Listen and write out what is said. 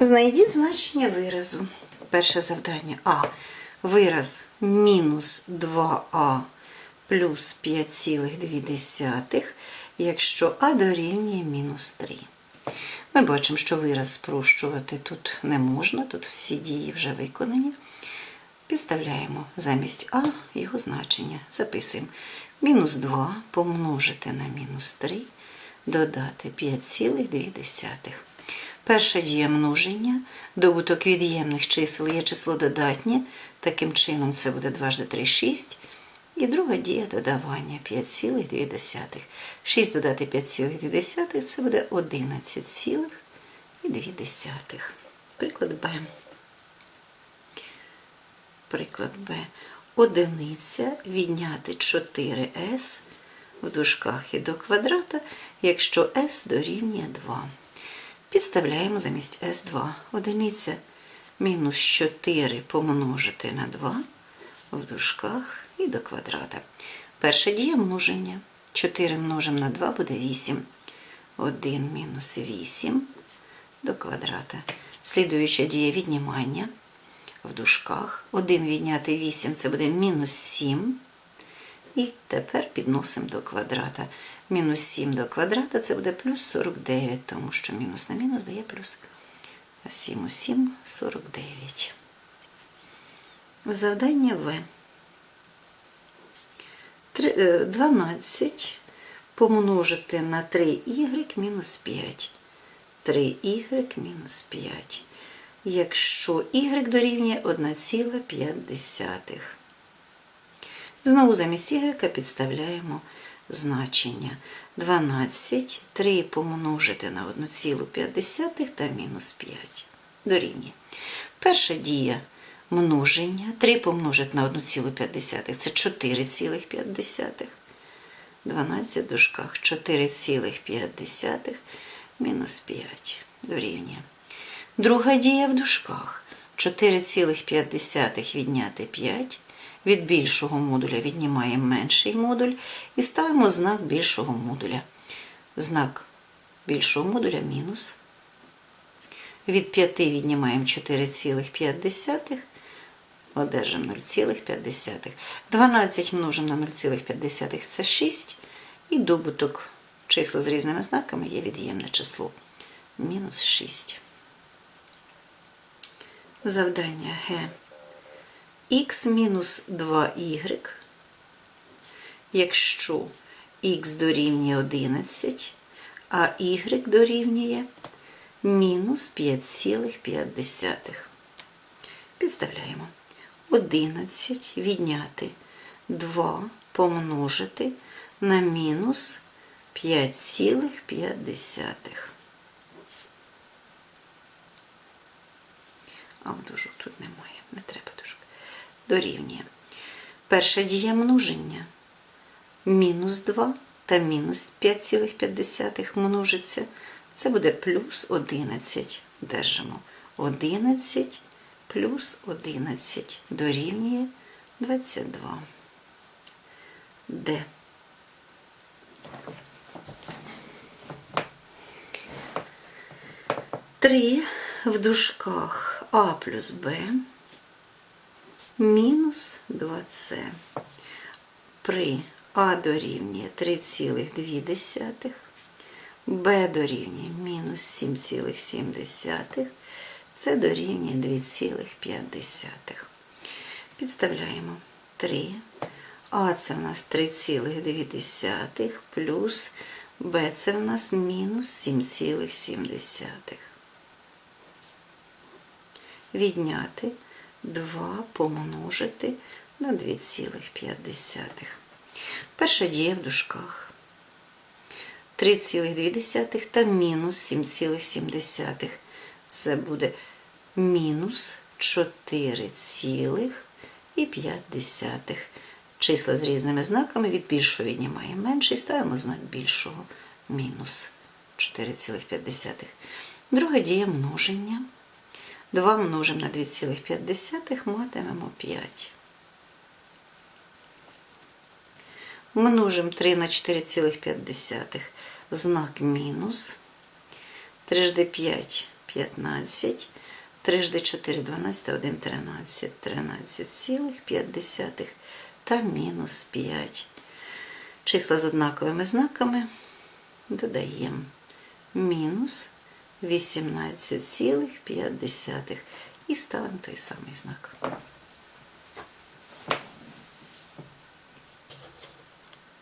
Знайдіть значення виразу. Перше завдання А. Вираз мінус 2а плюс 5,2, якщо А дорівнює мінус 3. Ми бачимо, що вираз спрощувати тут не можна, тут всі дії вже виконані. Підставляємо замість А його значення. Записуємо мінус 2 помножити на мінус 3, додати 5,2. Перша дія множення, добуток від'ємних чисел є число додатнє, таким чином це буде 2 до 3, 6. І друга дія додавання 5,2. 6 додати 5,2 це буде 11,2. Приклад Б. Приклад Б. Одиниця відняти 4s в дужках і до квадрата, якщо s дорівнює 2. Підставляємо замість s2. Одиниця мінус 4 помножити на 2 в дужках і до квадрата. Перша дія множення. 4 множимо на 2 буде 8. 1 мінус 8 до квадрата. Слідуюча дія віднімання в дужках. 1 відняти 8 це буде мінус 7. І тепер підносимо до квадрата. Мінус 7 до квадрата це буде плюс 49, тому що мінус на мінус дає плюс 7 у 7 – 49. Завдання В. Е, 12 помножити на 3y мінус 5. 3y мінус 5. Якщо y дорівнює 1,5. Знову замість y підставляємо значення. 12, 3 помножити на 1,5 та мінус 5. Дорівнює. Перша дія множення. 3 помножити на 1,5 це 4,5. 12 в дужках 4,5 мінус 5 дорівнює. Друга дія в дужках 4,5 відняти 5. Від більшого модуля віднімаємо менший модуль і ставимо знак більшого модуля. Знак більшого модуля мінус. Від 5 віднімаємо 4,5, одержимо 0,5. 12 множимо на 0,5 це 6. І добуток числа з різними знаками є від'ємне число. Мінус 6. Завдання Г. Х мінус 2y, якщо х дорівнює 11, а y дорівнює мінус 5,5. Підставляємо. 11 відняти 2 помножити на мінус 5,5. А дужок тут немає, не треба дужок. Дорівнює. Перша дія множення. Мінус 2 та мінус 5,5 множиться. Це буде плюс 11. Держимо 11 плюс 11 дорівнює 22. Д. Три в дужках А плюс Б мінус 2С. При А дорівнює 3,2, Б дорівнює мінус 7,7, С дорівнює 2,5. Підставляємо 3. А це в нас 3,2 плюс Б це в нас мінус 7,7. Відняти 2 помножити на 2,5. Перша дія в дужках. 3,2 та мінус 7,7. Це буде мінус 4,5. Числа з різними знаками від більшого віднімаємо менше і ставимо знак більшого мінус 4,5. Друга дія множення. 2 множимо на 2,5 матимемо 5. Множимо 3 на 4,5. Знак мінус. 3 5 15. 3 жди 4, 12, 1, 13, 13,5 та мінус 5. Числа з однаковими знаками додаємо мінус 18,5 і ставимо той самий знак.